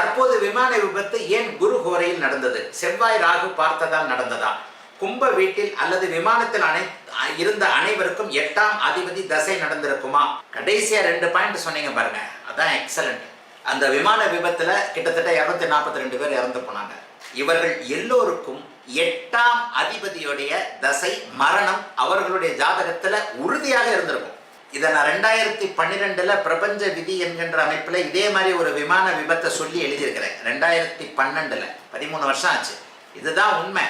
தற்போது விமான விபத்து ஏன் குரு ஹோரையில் நடந்தது? செவ்வாய் ராகு பார்த்ததால் நடந்ததா? கும்ப வீட்டில் அல்லது விமானத்தில் அனை இருந்த அனைவருக்கும் எட்டாம் அதிபதி தசை நடந்திருக்குமா? கடைசியா ரெண்டு பாயிண்ட் சொன்னீங்க பாருங்க. அதான் எக்ஸலண்ட் அந்த விமான விபத்துல கிட்டத்தட்ட இருநூத்தி நாற்பத்தி ரெண்டு பேர் இறந்து போனாங்க. இவர்கள் எல்லோருக்கும் எட்டாம் அதிபதியுடைய தசை மரணம் அவர்களுடைய ஜாதகத்துல உறுதியாக இருந்திருக்கும். இதை நான் ரெண்டாயிரத்தி பன்னிரெண்டில் பிரபஞ்ச விதி என்கின்ற அமைப்பில் இதே மாதிரி ஒரு விமான விபத்தை சொல்லி எழுதியிருக்கிறேன். ரெண்டாயிரத்தி பன்னெண்டில். பதிமூணு வருஷம் ஆச்சு. இதுதான் உண்மை.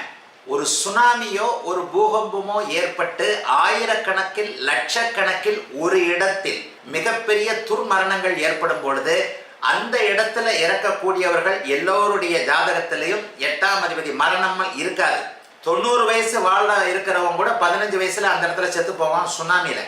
ஒரு சுனாமியோ ஒரு பூகம்பமோ ஏற்பட்டு ஆயிரக்கணக்கில் லட்சக்கணக்கில் ஒரு இடத்தில் மிகப்பெரிய துர்மரணங்கள் ஏற்படும் பொழுது அந்த இடத்துல இறக்கக்கூடியவர்கள் எல்லோருடைய ஜாதகத்திலையும் எட்டாம் அதிபதி மரணம் இருக்காது. தொண்ணூறு வயசு வாழ இருக்கிறவங்க கூட பதினஞ்சு வயசுல அந்த இடத்துல செத்து போவான் சுனாமியில.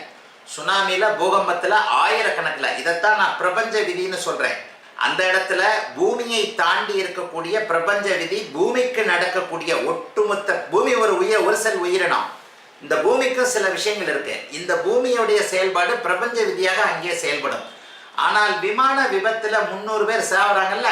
சுனாமியில பூகம்பத்துல ஆயிரக்கணக்கில். இதைத்தான் நான் பிரபஞ்ச விதின்னு சொல்றேன். அந்த இடத்துல பூமியை தாண்டி இருக்கக்கூடிய பிரபஞ்ச விதி பூமிக்கு நடக்கக்கூடிய ஒட்டுமொத்த பூமி ஒரு உயிர் ஒரு செல் உயிரினம். இந்த பூமிக்கும் சில விஷயங்கள் இருக்கு. இந்த பூமியுடைய செயல்பாடு பிரபஞ்ச விதியாக அங்கே செயல்படும். ஆனால் விமான விபத்துல முந்நூறு பேர் சாவறாங்கல்ல?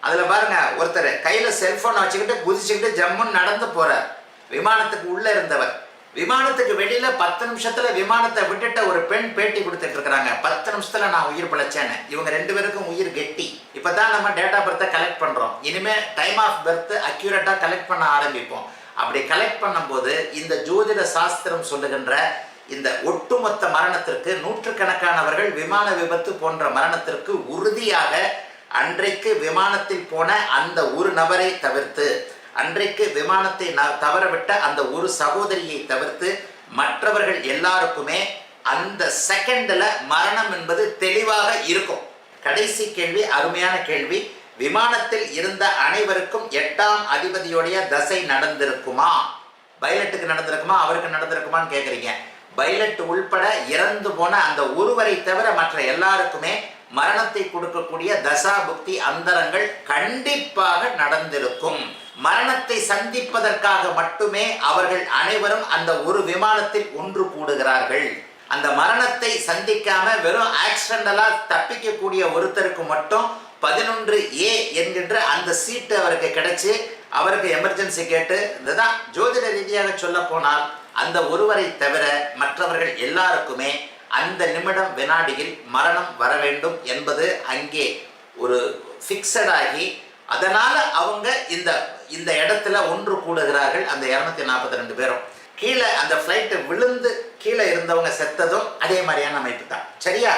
அதுல பாருங்க ஒருத்தர் கையில செல்ஃபோனை வச்சுக்கிட்டு குதிச்சுக்கிட்டு ஜம்முன்னு நடந்து போறார். விமானத்துக்கு உள்ள இருந்தவர். விமானத்துக்கு வெளியில பத்து நிமிஷத்துல விமானத்தை விட்டுட்ட ஒரு பெண் பேட்டி கொடுத்துட்டு இருக்காங்க பத்து நிமிஷத்துல நான் உயிர் பிழைச்சேன்னு. இவங்க ரெண்டு பேருக்கும் உயிர் கெட்டி. இப்பதான் நம்ம டேட்டா பர்த்தை கலெக்ட் பண்றோம். இனிமே டைம் ஆஃப் பர்த் அக்யூரேட்டா கலெக்ட் பண்ண ஆரம்பிப்போம். அப்படி கலெக்ட் பண்ணும்போது இந்த ஜோதிட சாஸ்திரம் சொல்லுகின்ற இந்த ஒட்டுமொத்த மரணத்திற்கு நூற்றுக்கணக்கானவர்கள் விமான விபத்து போன்ற மரணத்திற்கு உறுதியாக அன்றைக்கு விமானத்தில் போன அந்த ஒரு நபரை தவிர்த்து அன்றைக்கு விமானத்தை தவறவிட்ட அந்த ஒரு சகோதரியை தவிர்த்து மற்றவர்கள் எல்லாருக்குமே அந்த செகண்ட்ல மரணம் என்பது தெளிவாக இருக்கும். கடைசி கேள்வி அருமையான கேள்வி. விமானத்தில் இருந்த அனைவருக்கும் எட்டாம் அதிபதியுடைய தசை நடந்திருக்குமா? பைலட்டுக்கு நடந்திருக்குமா? அவருக்கு நடந்திருக்குமான்னு கேட்குறீங்க பைலட் உள்பட இறந்து போன அந்த ஒருவரை தவிர மற்ற எல்லாருக்குமே மரணத்தை கொடுக்கக்கூடிய தசா புக்தி அந்தரங்கள் கண்டிப்பாக நடந்திருக்கும். மரணத்தை சந்திப்பதற்காக மட்டுமே அவர்கள் அனைவரும் அந்த ஒரு விமானத்தில் ஒன்று கூடுகிறார்கள். அந்த மரணத்தை சந்திக்காம வெறும் ஆக்சிடென்டலா தப்பிக்கக்கூடிய ஒருத்தருக்கு மட்டும் பதினொன்று ஏ என்கின்ற அந்த சீட்டு அவருக்கு கிடைச்சு அவருக்கு எமர்ஜென்சி கேட்டு இதுதான் ஜோதிட ரீதியாக சொல்ல போனால் அந்த ஒருவரை தவிர மற்றவர்கள் எல்லாருக்குமே அந்த நிமிடம் வினாடியில் மரணம் வர வேண்டும் என்பது அங்கே ஒரு ஃபிக்ஸடாகி அதனால அவங்க இந்த இந்த இடத்துல ஒன்று கூடுகிறார்கள் அந்த இரநூத்தி நாற்பத்தி ரெண்டு பேரும். கீழே அந்த ஃப்ளைட்டு விழுந்து கீழே இருந்தவங்க செத்ததும் அதே மாதிரியான அமைப்பு தான். சரியா?